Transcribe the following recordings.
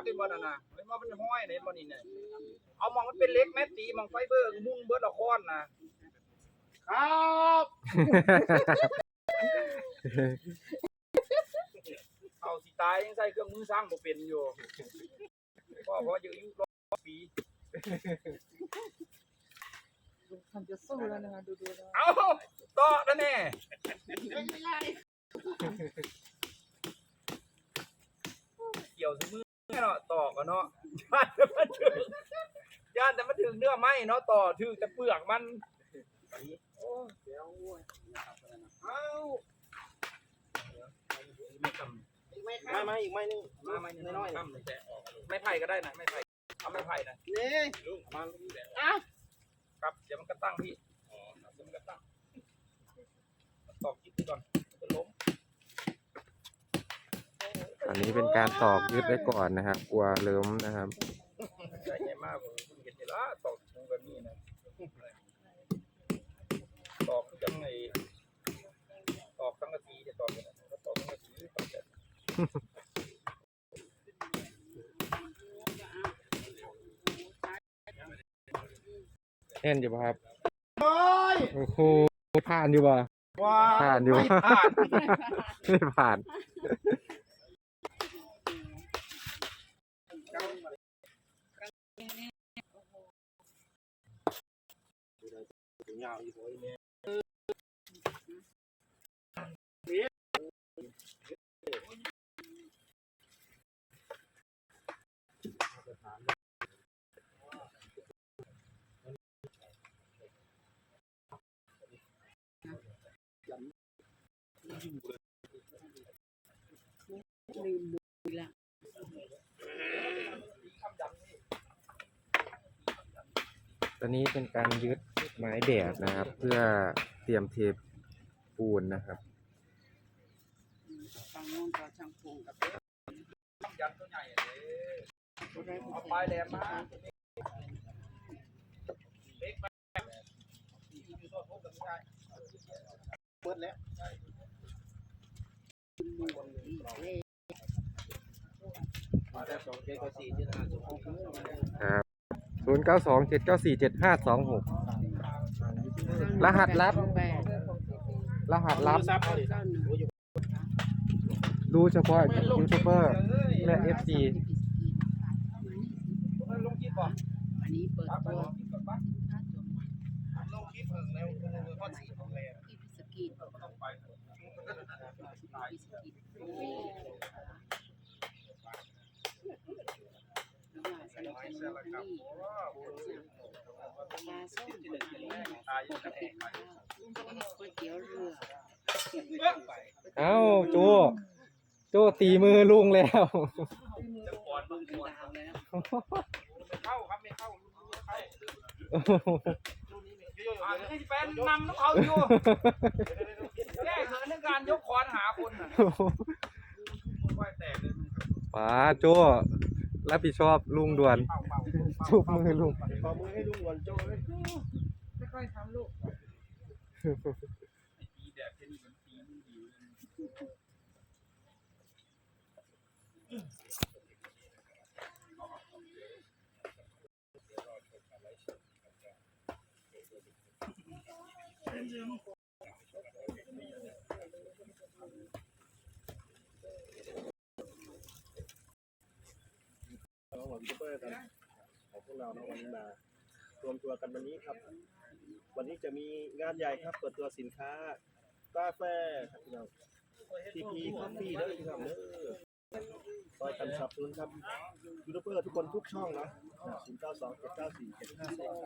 กเป็นบ่นั่นน่ะเห็นว่ามันห้อยเห็นบ่นี่เนี่ยเอามองมันเป็นเหล็กแม่ตีมองไฟเบอร์มุ่งเบิดละครนะครับเอาสิตายยังใส่เครื่องมือสร้างบ่เป็นอยู่พ่อพออยู่อายุร้อยปีทำจะสู้แล้วนะคะดูดูแล้วเอาต่อแล้วแน่เกี่ยวสมือ เนาะต่อกันเนาะย่านแต่มันถึงย่านแต่มันถึงเนื้อไม้เนาะต่อถึงแต่เปลือกมันโอ้เดี๋ยวเอาไม่ทำมามาอีกไม้นึงมาไม่น้อยๆทำเลยแต่ออกไม่ไผ่ก็ได้นะไม่ไผ่เอาไม่ไผ่นะนี่ลุงมาลุงแดดอะครับเดี๋ยวมันก็ตั้งพี่อ๋อเดี๋ยวมันก็ตั้งตอกจิ๊บก่อนจะล้ม อันนี้เป็นการตอกยึดไว้ก่อนนะครับ กลัวเลิ้มนะครับใจใหญ่มากผมเพิ่งเห็นนี่ละตอกถุงแบบนี้นะตอกจังไงตอกสังกะสีจะตอกกันนะตอกสังกะสีตอกแบบแน่นอยู่ป่ะครับโอ้ยโอ้โหผ่านอยู่ป่ะว้าผ่านอยู่ไม่ผ่าน ไม่ผ่าน ยาวอีกโอ้ยเนี่ยลืมดูละ ตอนนี้เป็นการยึดไม้แบบนะครับ เพื่อเตรียมเทปูนนะครับฟังโน้นก็ช่าไปแหลมมาเล็กไปเปิดแล้วครับ ศูนย์เก้าสองเจ็ดเก้าสี่เจ็ดห้าสองหกรหัสลับ รหัสลับซับเอาดิเก้าหนึ่งรู้เฉพาะยูทูบเบอร์และเอฟซีสกีด ต้องไป ที่สกีดสนับสนุนนี่ ปลาส้มปกติข้าวก๋วยเตี๋ยวเรือเอ้าโจโจตีมือลุงแล้วจะก่อนต้องก่อนดาวแล้วไม่เข้าครับไม่เข้าเข้าอ่าที่แฟนนำต้องเขาอยู่แก้เขินในการยกคอนหาคนน่ะค่อยแตกเลยป๋าโจรับผิดชอบลุงด่วนเป่าเป่า จุบมือลุงขอมือให้ลุงหวนโจ้เลยไม่ค่อยทำลูกตีแดดแค่นี้มันตีมันดีเราหวังซูเปกัน วกเราเนะวันนี้มารวมตัวกันวันนี้ครับ วันนี้จะมีงานใหญ่ครับเปิดตัวสินค้ากาแฟครับพี่น้องทีพีคอฟฟี่เด้อพี่น้องเด้อซอยกันสับสนุนครับยูทูบเบอร์ทุกคนทุกช่องนะศูนย์เก้าสองเจ็ดเก้าสี่เจ็ดห้าสอง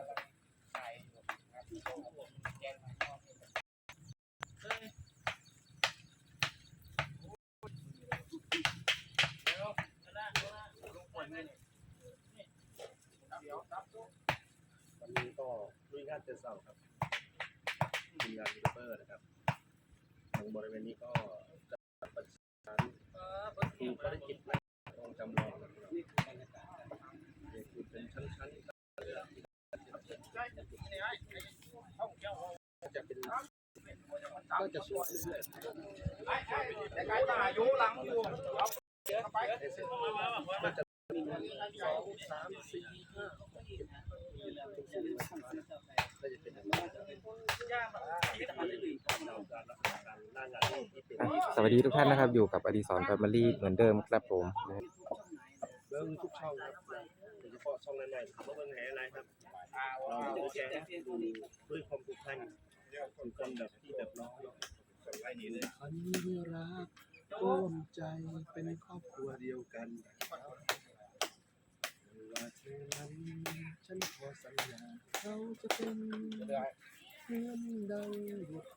วันนี้ก็ลุยงานเต็มเสาครับทีมงานยูทูบเบอร์นะครับตรงบริเวณนี้ก็จะประสานคือภารกิจนะลองจำลองนะครับนี่คือเป็นชั้นๆจะเป็นก็จะสวยเรื่อยๆแต่ไกลมาอายุหลังอยู่ก็จะ มีงสองสามสี่ห้าหกเจ็ดแปดเก้าสิบก็จะเป็นอันนี้การรักษาการหน้างานที่เป็นอะสวัสดีทุกท่านนะครับ อยู่กับอดีศรแฟมิลี่เหมือนเดิมครับผมเบิ้งทุกช่องครับโดยเฉพาะช่องใหม่ๆเขาเบิ้งแหอะไรครับเราจะแชร์ด้วยความผูกพันเป็นคนแบบที่แบบน้องไว้นี่เลยอันนี้รักร่วมใจเป็นครอบครัวเดียวกัน ไม่ว่าเธอนั้นฉันขอสัญญาเขาจะเป็นเพื่อนดังบุตร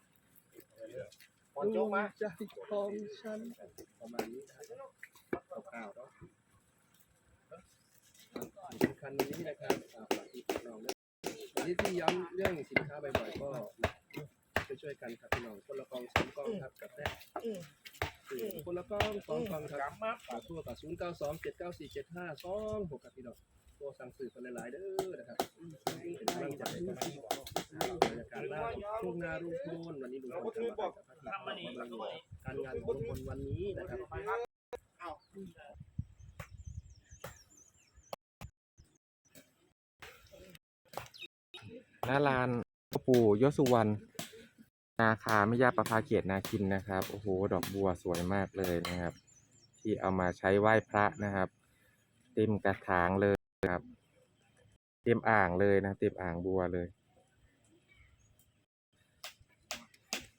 พรโจกมาใจของฉันประมาณนี้นะครับคร่าวๆเนาะสำคัญนี้นะครับฝากที่พี่น้องด้วยวันนี้ที่ย้ำเรื่องสินค้าบ่อยๆก็ช่วยกันครับพี่น้องคนละกองสองกองครับกับแรก คนละกองสองกองครับฝากทั่วกับศูนย์เก้าสองเจ็ดเก้าสี่เจ็ดห้าสองหกครับพี่น้องโทรสั่งซื้อกันหลายๆเด้อนะครับเป็นกำลังใจให้กับพี่น้องบรรยากาศล่าทุ่งนาลุงพลวันนี้ลุงพลจะมาให้กับพี่น้องการงานของลุงพลวันนี้นะครับหน้าลานพ่อปู่ยศสุวรรณ นาคาไม่ยาประภาเกียรตินาคินนะครับ โอ้โห ดอกบัวสวยมากเลยนะครับ ที่เอามาใช้ไหว้พระนะครับ เต็มกระถางเลยครับ เต็มอ่างเลยนะ เต็มอ่างบัวเลย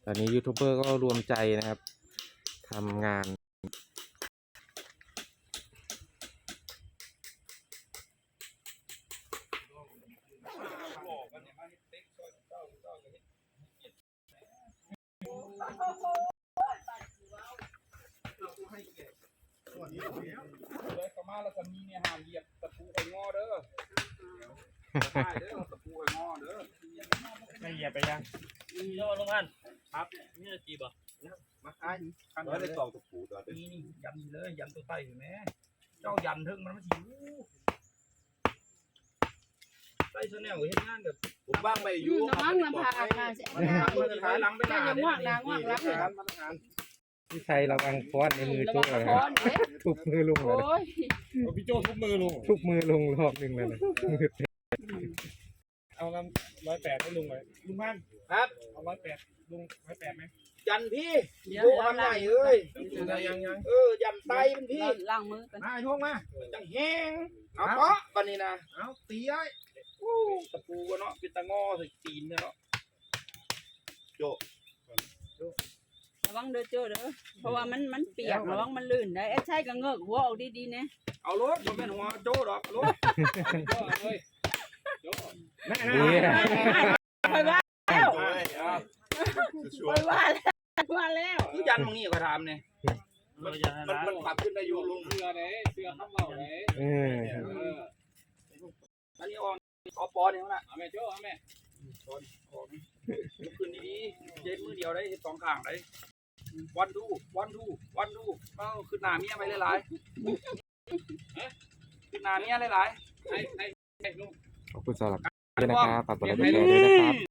ตอนนี้ยูทูบเบอร์ก็รวมใจนะครับทำงาน เลยเข้ามาแล้วก็มีเนี่ยห้ามเหยียบตะปูไอ้งอเด้อได้เด้อตะปูไอ้งอเด้อไม่เหยียบไปยังโยลงพันครับนี่จีบอะมาไอ้คันร้อยเลได้ยสองตะปูตัวเป็นนี่นี่ยันนี่เลยยันตัวใต้เห็นไหมเจ้ายันถึงมันไม่สิว ใต้ชาแนลเห็นงานแบบผมบ้างไม่ออยู่ยู่น้ำมันพาอากาศเสียมันทางมันจะถอยหลังไปหน้าจะง่วงนางง่วงรับเลยครับมาตรการพี่ชัยระวังฟอสในมือระจุวักงเลยคนะอนเด้ทุบมือลุงเลยนะโอ้ยพี่โจทุบมือลุงทุบมือลุงรอบหนึ่งเลยนะมือเอากันร้อยแปดให้ลุงเลยลุงพันครับเอาร้อยแปดลุงร้อยแปดไหมยันพี่เดี๋ยวโอ้เดี๋ยวทำใหล้าญ่งเอ้ยยังยังเออยันไตเป็นพี่ล้างมือกันมาไอ้พวกมาจังแห้งเอาเปาะปันนี้นะเอาตีไอ้โอ้ ตะปูก็เนาะเป็นตะงอใส่ตีนเนี่ยเนาะระวังเด้อเจ้าเด้อเพราะว่ามันมันเปียกระวังมันลื่นได้ไอ้ใช่ก็เงือกหัวออกดีๆนะเอารถผมเป็นหัวโจ้ดอกเอารถโจเฮ้ยโจนี่คอยว่าแล้วเอาคอยว่าแล้วว่าแล้วคือยันมึงนี่ก็ถามเนี่ยมันจะมันมันปรับขึ้นได้อยู่ลุงเสือไหนเสือข้ามเราไหนเออ เอออันนี้ออน อปอเนี่ยนะเอาแม่โจเอาแม่ลุกขึ้นดีๆเย็นมือเดียวได้สองข้างได้วันดูวันดูวันดูเอ้าขึ้นหน้าเมียไปหลายๆขึ้นหน้าเมียหลายๆไอ้ไอ้ไอ้ลุงขอบคุณสำหรับด้วยนะครับฝากกดไลค์กดแชร์ด้วยนะครับ